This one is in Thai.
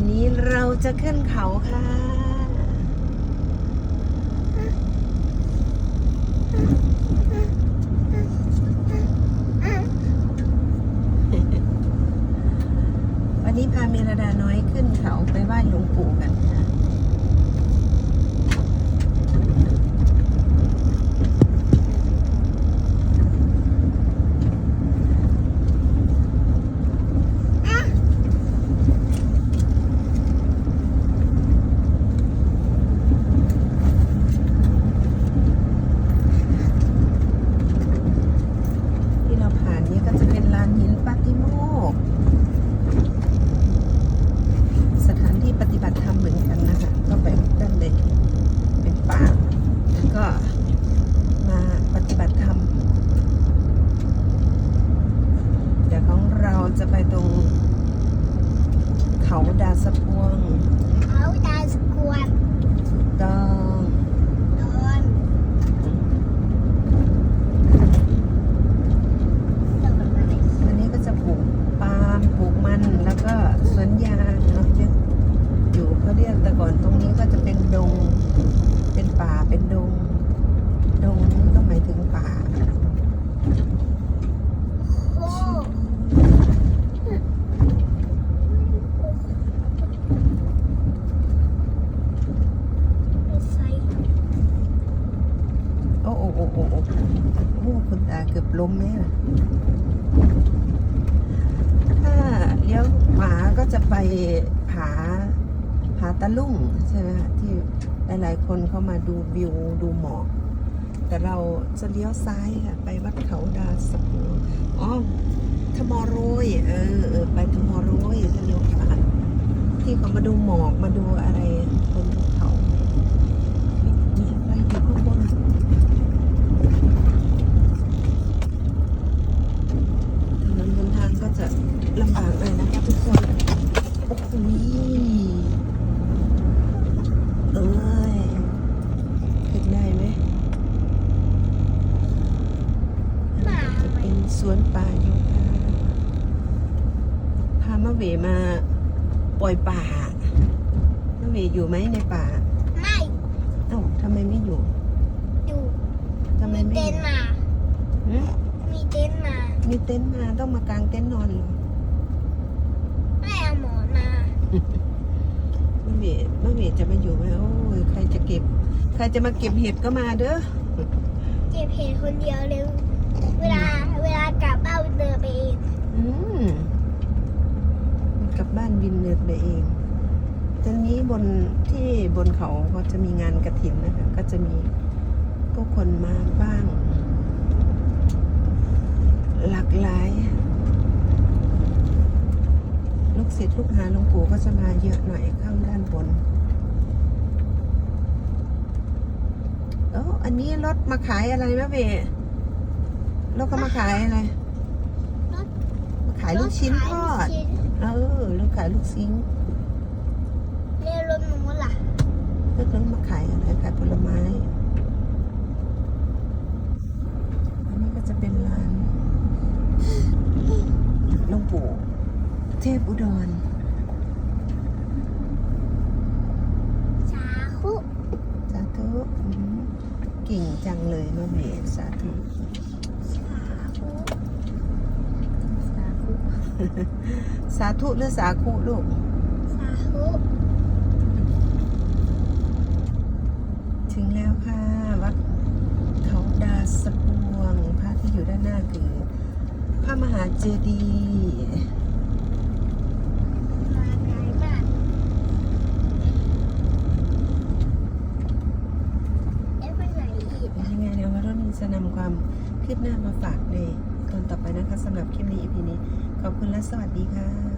วันนี้เราจะขึ้นเขาค่ะ วันนี้พาเมรดาน้อยขึ้นเขาไปไหว้หลวงปู่กันค่ะ ที่เราผ่านนี้ก็จะเป็นลานหินปาติโมกข์สถานที่ปฏิบัติธรรมเหมือนกันนะคะ ก็ไปด้านในเป็นป่าแล้วก็มาปฏิบัติธรรม เดี๋ยวของเราจะไปตรง เขาดาสะพวง เขาตาสกวดต้องโดนโดนอะไร วันนี้ก็จะปลูกปาล์มปลูกมันแล้วก็สวนยางเนาะเยอะอยู่เขาเรียกแต่ก่อนตรงนี้ก็จะเป็นดง เป็นป่าเป็นดง ดงนี่ก็หมายถึงป่า โอ้ไม่ใส่ โอ้โอ้โอ้โอ้โอ้โอ้คุณตาเกือบล้มแม่น่ถ้าเลี้ยวขวาก็จะไปผาผาตะลุ่งใช่ไหมคะที่หลายๆคนเข้ามาดูวิวดูหมอกแต่เราจะเลี้ยวซ้ายค่ะไปวัดเขาดาสะพวงอ๋อทมอโรยเออเออไปทมอโรยจะเลี้ยวขวาที่เขามาดูหมอกมาดูอะไรบนภูเขามีอะไรอยู่ข้างบน ถนนบนทางก็จะลำบากเลยนะคะทุกคน โอ้โหเอ้ยขึ้นได้ไหม หมา จะเป็น สวนป่าอยู่ค่ะพามาเวมาปล่อยป่ามาเวอยู่ไหมในป่า ไม่เอ้าทำไมไม่อยู่ อยู่ทำไมมีไม่เต็อนท์ยู่มาหึมีเต็นท์มามีเต็นท์มาต้องมากางเต็นท์นอนเหรอไม่เอาหมอนมามะเวมะเวจะมาอยู่ไหมโอ้ยใครจะเก็บ ใครจะมาเก็บเห็ดก็มาเด้อ เก็บเห็ดคนเดียวเลย เวลาเวลากลับบ้านเดินไปเองอืมกลับบ้านบินเดินไปเองตอนนี้บนที่บนเขาก็จะมีงานกระถินนะคะก็จะมีผู้คนมาบ้าง หลากหลาย ลูกศิษย์ลูกหาหลวงปู่ก็จะมาเยอะหน่อยข้างด้านบนโอ้อันนี้รถมาขายอะไรมะเบรถก็มาขายอะไร มาขายลูกชิ้นทอดลูกชิ้นเออรถขายลูกชิ้นเรียกรถหนูล่ะรถนั้นมาขายอะไรขายผลไม้ อันนี้ก็จะเป็นร้านหลวงปู่เทพอุดรสาคุสาธุอืมเก่งจังเลยมาเมสาธุ สาคุ สาธุ สาธุหรือสาคุลูก สาคุถึงแล้วค่ะวัดเขาดาสะพวงพระที่อยู่ด้านหน้าคือพระมหาเจดีย์มาไกลมากเอ๊ะไปไหนอีกเป็นยังไงเดี๋ยวมารุ่นจะนำความคืบหน้ามาฝากใน ตอนต่อไปนะคะสำหรับคลิปนี้ EP นี้ ขอบคุณและสวัสดีค่ะ